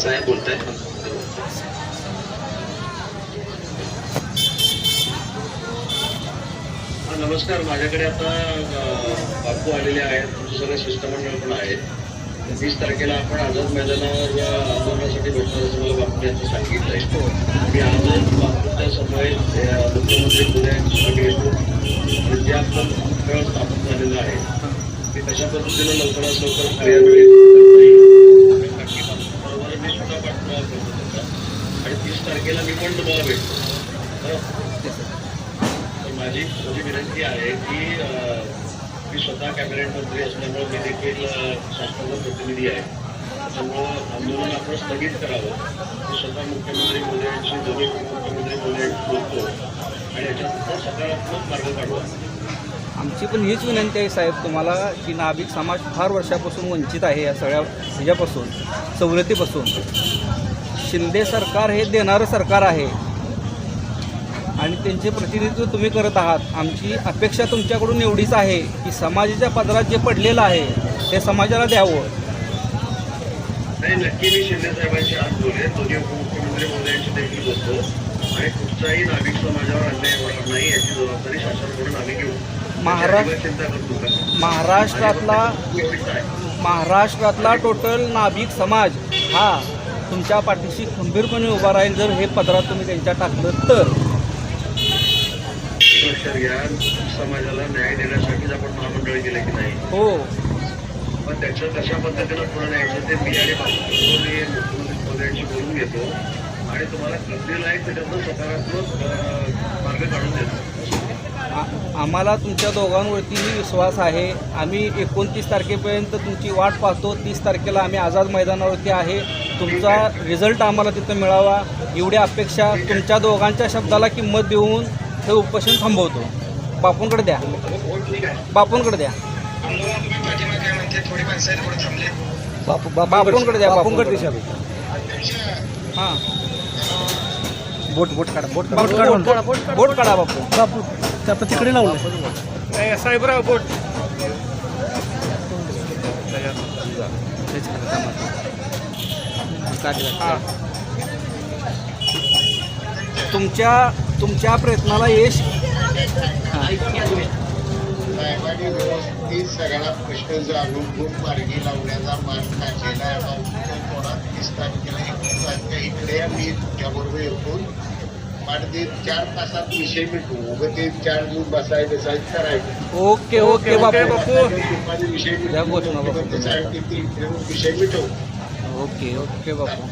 साहेब बोलताय हा, नमस्कार. माझ्याकडे आता बापू आलेले आहेत. तुमचे सगळे शिष्टमंडळ पण आहेत. वीस तारखेला आपण आझाद मैदानावर या आंदोलनासाठी भेटणार असं मला बापू यांनी सांगितलंय. मी आझाद जे आता मंडळ स्थापन झालेलं आहे ते कशा पद्धतीने लवकरात लवकर कार्यान्वित करता नक्की बरोबर मी सुद्धा पाठपुरावा करतो त्याचा आणि तीस तारखेला मी पण तुम्हाला भेटतो? तर माझी माझी विनंती आहे की मी स्वतः कॅबिनेट मंत्री असल्यामुळे मी देखील शासनाचा प्रतिनिधी आहे. त्यामुळं आंदोलन आपण स्थगित करावं. स्वतः मुख्यमंत्री मोदयांशी दोन्ही मुख्यमंत्री मोदयांशी बोलतो आणि सकारात्मक मार्ग काढू आमची पण हीच विनंती आहे साहेब तुम्हाला की नाभिक समाज फार वर्षापासून वंचित आहे या सगळ्या ह्याच्यापासून सवलतीपासून. शिंदे सरकार हे देणारं सरकार आहे. आणि त्यांचे प्रतिनिधित्व तुम्ही करत आहात. आमची अपेक्षा तुमच्याकडून एवढीच आहे की समाजाच्या पदरात जे पडलेलं आहे ते समाजाला द्यावं. नाही नक्की मी शिंदे साहेबांशी आज बोलेन दोन्ही उपमुख्यमंत्री मोदयांशी देखील बोलतो. आणि कुठचाही नाभिक समाजावर अन्याय होणार नाही याची जबाबदारी शासनाकडून आम्ही घेऊ. महाराष्ट्र- चिंता महाराष्ट्रातला महाराष्ट्रातला टोटल नाभिक समाज हा तुमच्या पाठीशी खंबीरपणे उभा राहील जर हे पदरात तुम्ही त्यांच्या टाकलं तर. लक्षात घ्या समाजाला न्याय देण्यासाठीच आपण महामंडळ केलं की नाही? हो. पण त्याचं कशा पद्धतीनं पुढे न्यायचं ते मी आणि मोदयांशी बोलून घेतो. आणि तुम्हाला कसलेला आहे त्याच्यातनं सकारात्मक मार्ग काढून देतो. आम्हाला तुमच्या दोघांवरतीही विश्वास आहे. आम्ही एकोणतीस तारखेपर्यंत तुमची वाट पाहतो. तीस तारखेला आम्ही आझाद मैदानावरती आहे. तुमचा रिझल्ट आम्हाला तिथं मिळावा. एवढी अपेक्षा तुमच्या दोघांच्या शब्दाला किंमत देऊन हे उपोषण थांबवतो. बापूंकडे द्या. बापूंकडे द्या. बापू बापूंकडे द्या बापूंकडे दिशा हां. बोट बोट काढा बोट बोट काढा बोट काढा. बापू. बापू. ते आता तिकडे लावलं साहेबराव बोट. तुमच्या तुमच्या प्रयत्नाला यश साहेबांनी व्यवस्थित सगळा प्रश्न जाणून घेऊन मार्गी लावण्याचा मार्ग काढलेला आहे. आता थोडा तीस तारखेला एकतीस तारखेला इकडे मी तुमच्याबरोबर येतो. आणि चार तासात विषय मिटू उगं ते चार दिवस बसायचं बसायचं करायचं. ओके ओके बापू. दुपारी विषय मिटू बापू. ते ते- ते विषय मिटवू ओके ओके बापू.